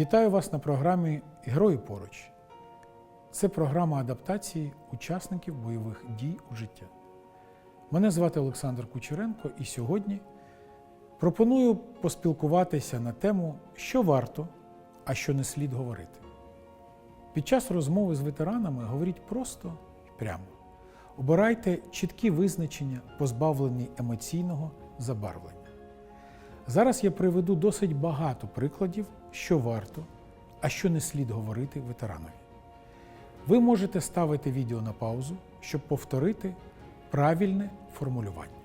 Вітаю вас на програмі Герої поруч. Це програма адаптації учасників бойових дій у життя. Мене звати Олександр Кучеренко, і сьогодні пропоную поспілкуватися на тему, що варто, а що не слід говорити. Під час розмови з ветеранами говоріть просто і прямо. Обирайте чіткі визначення, позбавлені емоційного забарвлення. Зараз я приведу досить багато прикладів, що варто, а що не слід говорити ветеранові. Ви можете ставити відео на паузу, щоб повторити правильне формулювання.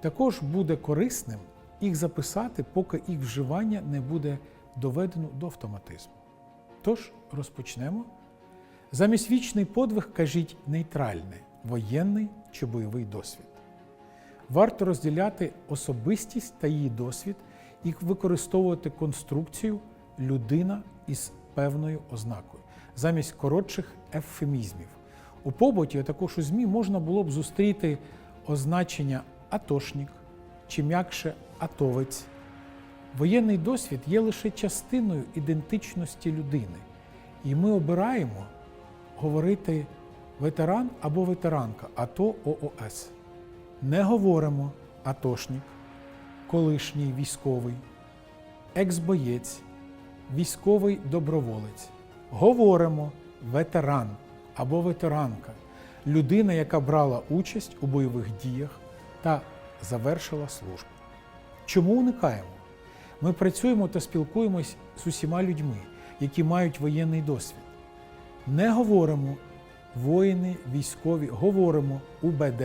Також буде корисним їх записати, поки їх вживання не буде доведено до автоматизму. Тож розпочнемо. Замість вічний подвиг кажіть нейтральне, воєнний чи бойовий досвід. Варто розділяти особистість та її досвід і використовувати конструкцію людина із певною ознакою замість коротших ефемізмів. У побуті, а також у ЗМІ, можна було б зустріти означення атошник чи м'якше атовець. Воєнний досвід є лише частиною ідентичності людини, і ми обираємо говорити ветеран або ветеранка АТО ООС. Не говоримо атошник, колишній військовий, екс-боєць, військовий доброволець. Говоримо ветеран або ветеранка, людина, яка брала участь у бойових діях та завершила службу. Чому уникаємо? Ми працюємо та спілкуємось з усіма людьми, які мають воєнний досвід. Не говоримо воїни, військові, говоримо УБД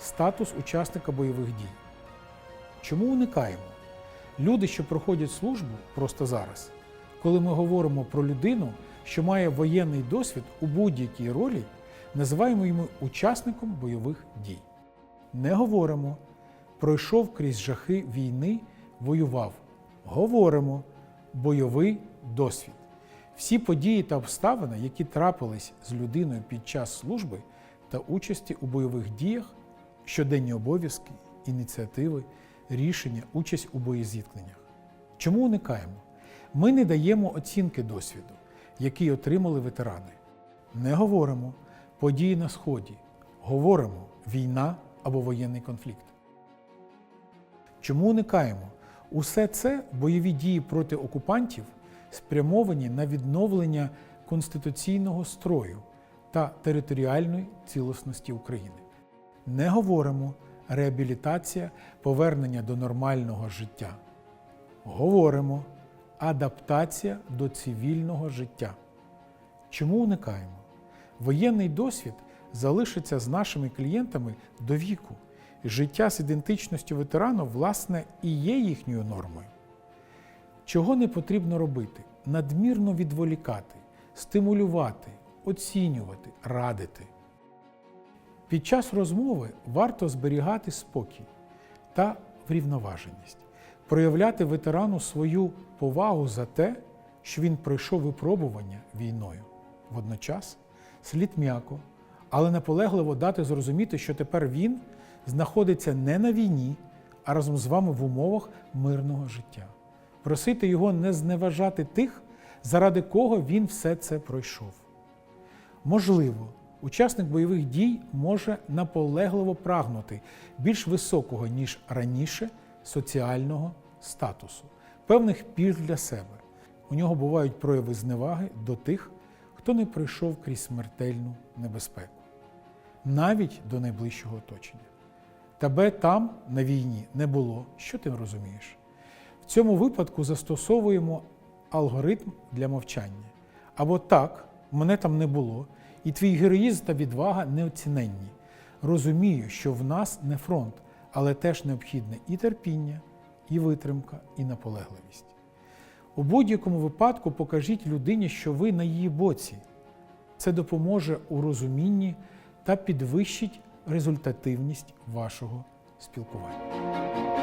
статус учасника бойових дій. Чому уникаємо? Люди, що проходять службу просто зараз, коли ми говоримо про людину, що має воєнний досвід у будь-якій ролі, називаємо йому учасником бойових дій. Не говоримо, пройшов крізь жахи війни, воював. Говоримо бойовий досвід. Всі події та обставини, які трапились з людиною під час служби та участі у бойових діях, щоденні обов'язки, ініціативи, рішення, участь у боєзіткненнях. Чому уникаємо? Ми не даємо оцінки досвіду, який отримали ветерани. Не говоримо події на Сході, говоримо війна або воєнний конфлікт. Чому уникаємо? Усе це бойові дії проти окупантів спрямовані на відновлення конституційного строю та територіальної цілісності України. Не говоримо реабілітація, повернення до нормального життя. Говоримо адаптація до цивільного життя. Чому уникаємо? Воєнний досвід залишиться з нашими клієнтами до віку. Життя з ідентичністю ветерану, власне, і є їхньою нормою. Чого не потрібно робити? Надмірно відволікати, стимулювати, оцінювати, радити. Під час розмови варто зберігати спокій та врівноваженість, проявляти ветерану свою повагу за те, що він пройшов випробування війною. Водночас слід м'яко, але наполегливо дати зрозуміти, що тепер він знаходиться не на війні, а разом з вами в умовах мирного життя. Просити його не зневажати тих, заради кого він все це пройшов. Можливо, учасник бойових дій може наполегливо прагнути більш високого, ніж раніше, соціального статусу, певних пільг для себе. У нього бувають прояви зневаги до тих, хто не пройшов крізь смертельну небезпеку, навіть до найближчого оточення. Тебе там на війні не було, що ти розумієш? В цьому випадку застосовуємо алгоритм для мовчання. Або так, мене там не було, і твій героїзм та відвага неоціненні. Розумію, що в нас не фронт, але теж необхідне і терпіння, і витримка, і наполегливість. У будь-якому випадку покажіть людині, що ви на її боці. Це допоможе у розумінні та підвищить результативність вашого спілкування.